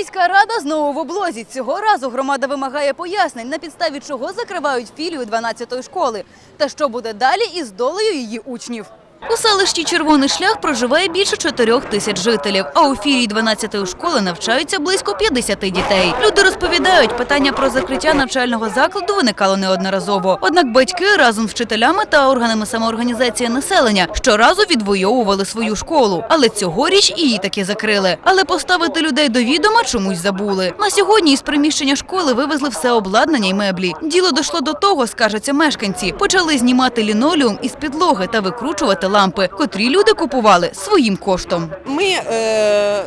Міська рада знову в облозі. Цього разу громада вимагає пояснень, на підставі чого закривають філію 12-ї школи. Та що буде далі із долею її учнів. У селищі Червоний шлях проживає більше 4 тисяч жителів, а у філії 12-ї школи навчаються близько 50 дітей. Люди розповідають, питання про закриття навчального закладу виникало неодноразово. Однак батьки разом з вчителями та органами самоорганізації населення щоразу відвоювали свою школу. Але цьогоріч її таки закрили. Але поставити людей до відома чомусь забули. На сьогодні із приміщення школи вивезли все обладнання й меблі. Діло дійшло до того, скажуться мешканці. Почали знімати лінолеум із підлоги та викручувати лампи, котрі люди купували своїм коштом. Ми е,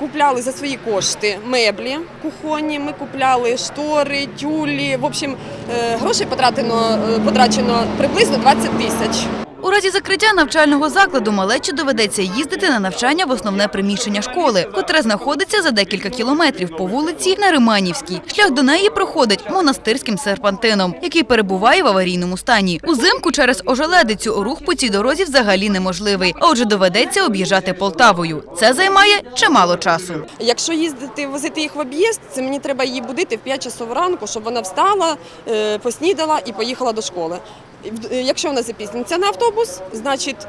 купляли за свої кошти меблі кухонні, ми купляли штори, тюлі. В общем, е, грошей потрачено, е, потрачено приблизно 20 тисяч. У разі закриття навчального закладу малечі доведеться їздити на навчання в основне приміщення школи, котре знаходиться за декілька кілометрів по вулиці Нариманівській. Шлях до неї проходить монастирським серпантином, який перебуває в аварійному стані. Узимку через ожеледицю рух по цій дорозі взагалі неможливий. А отже, доведеться об'їжджати Полтавою. Це займає чимало часу. Якщо їздити, возити їх в об'їзд, це мені треба її будити в 5 часов ранку, щоб вона встала, е, поснідала і поїхала до школи. Якщо вона запізниться на автобус, значить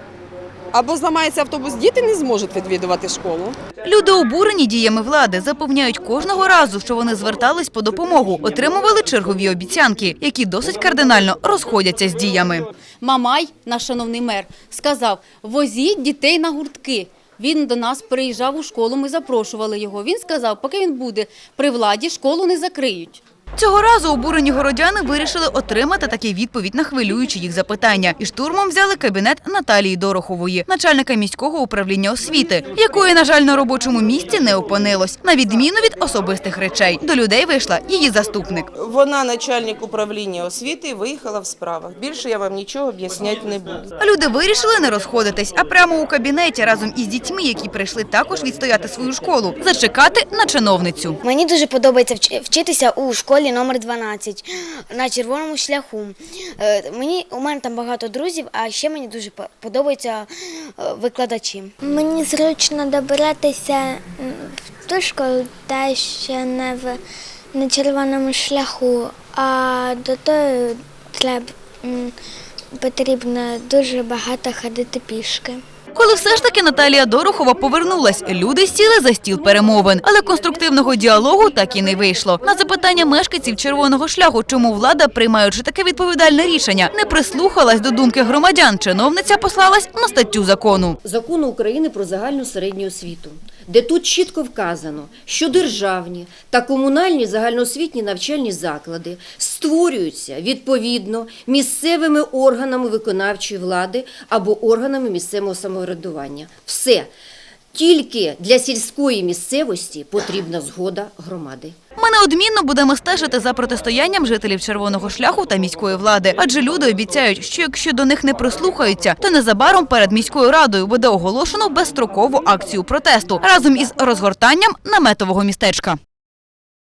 або зламається автобус, діти не зможуть відвідувати школу. Люди обурені діями влади запевняють кожного разу, що вони звертались по допомогу, отримували чергові обіцянки, які досить кардинально розходяться з діями. Мамай, наш шановний мер, сказав: возіть дітей на гуртки. Він до нас приїжджав у школу, ми запрошували його. Він сказав, поки він буде при владі, школу не закриють. Цього разу обурені городяни вирішили отримати такі відповідь на хвилюючі їх запитання і штурмом взяли кабінет Наталії Дорохової, начальника міського управління освіти, якої, на жаль, на робочому місці не опинилось, на відміну від особистих речей. До людей вийшла її заступник. Вона начальник управління освіти виїхала в справах. Більше я вам нічого об'ясняти не буду. Люди вирішили не розходитись, а прямо у кабінеті разом із дітьми, які прийшли також відстояти свою школу, зачекати на чиновницю. Мені дуже подобається вч- вчитися у школі номер 12 на червоному шляху. Е, Мені у мене там багато друзів, а ще мені дуже подобаються е, викладачі. Мені зручно добиратися в ту школу, та ще не в на червоному шляху, а до тої треба потрібно дуже багато ходити пішки. Коли все ж таки Наталія Дорохова повернулась, люди сіли за стіл перемовин, але конструктивного діалогу так і не вийшло. На запитання мешканців червоного шляху, чому влада, приймаючи таке відповідальне рішення, не прислухалась до думки громадян, чиновниця послалась на статтю закону. закону України про загальну середню освіту, де тут чітко вказано, що державні та комунальні загальноосвітні навчальні заклади створюються відповідно місцевими органами виконавчої влади або органами місцевого самоврядування. Все. Тільки для сільської місцевості потрібна згода громади. Ми неодмінно будемо стежити за протистоянням жителів червоного шляху та міської влади, адже люди обіцяють, що якщо до них не прислухаються, то незабаром перед міською радою буде оголошено безстрокову акцію протесту разом із розгортанням наметового містечка.